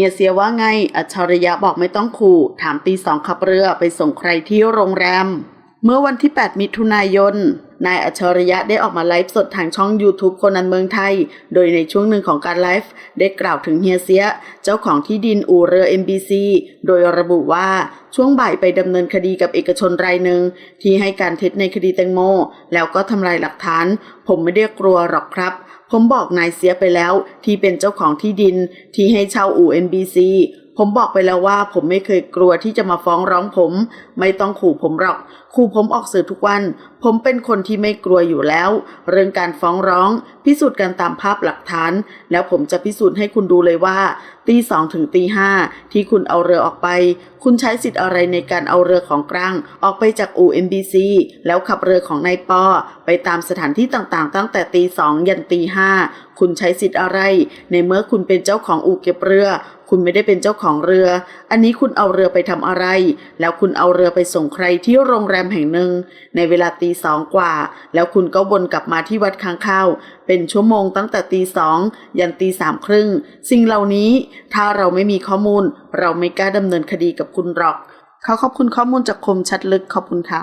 ฮียเสียว่าไง อัจฉริยะบอกไม่ต้องขู่ ถามตีสองขับเรือไปส่งใครที่โรงแรม เมื่อวันที่ 8 มิถุนายน นายอัจฉริยะได้ออกมาไลฟ์สดทางช่อง YouTube คนนันเมืองไทย โดยในช่วงหนึ่งของการไลฟ์ได้กล่าวถึงเฮียเสีย เจ้าของที่ดินอู่เรือ MBC โดยระบุว่าช่วงบ่ายไปดำเนินคดีกับเอกชนรายหนึ่งที่ให้การเท็จในคดีแตงโม แล้วก็ทำลายหลักฐาน ผมไม่ได้กลัวหรอกครับ ผมบอกนายเสียไปแล้วที่เป็นเจ้าของที่ดินที่ให้เช่าอู่ NBC ผมบอกไปแล้วว่าผมไม่เคยกลัวที่จะมาฟ้องร้องผม ไม่ต้องขู่ผมหรอก ขู่ผมออกสื่อทุกวัน ผมเป็นคนที่ไม่กลัวอยู่แล้ว เรื่องการฟ้องร้อง พิสูจน์กันตามภาพหลักฐาน แล้วผมจะพิสูจน์ให้คุณดูเลยว่า ตีสองถึงตีห้าที่คุณเอาเรือออกไป คุณใช้สิทธิ์อะไรในการเอาเรือของกลาง ออกไปจากอู่ MBC แล้วขับเรือของนายปอไปตามสถานที่ต่างๆ ตั้งแต่ตีสองยันตีห้าคุณใช้สิทธิ์อะไร ในเมื่อคุณเป็นเจ้าของอู่เก็บเรือ คุณไม่ได้เป็นเจ้าของเรือ อันนี้คุณเอาเรือไปทำอะไร แล้วคุณเอาเรือไปส่งใครที่โรงแรมแห่งหนึ่ง ในเวลาตีสองกว่า แล้วคุณก็วนกลับมาที่วัดค้างข้าว เป็นชั่วโมงตั้งแต่ตีสองยันตีสามครึ่ง สิ่งเหล่านี้ถ้าเราไม่มีข้อมูล เราไม่กล้าดำเนินคดีกับคุณหรอก เขาขอบคุณข้อมูลจากคมชัดลึกขอบคุณค่ะ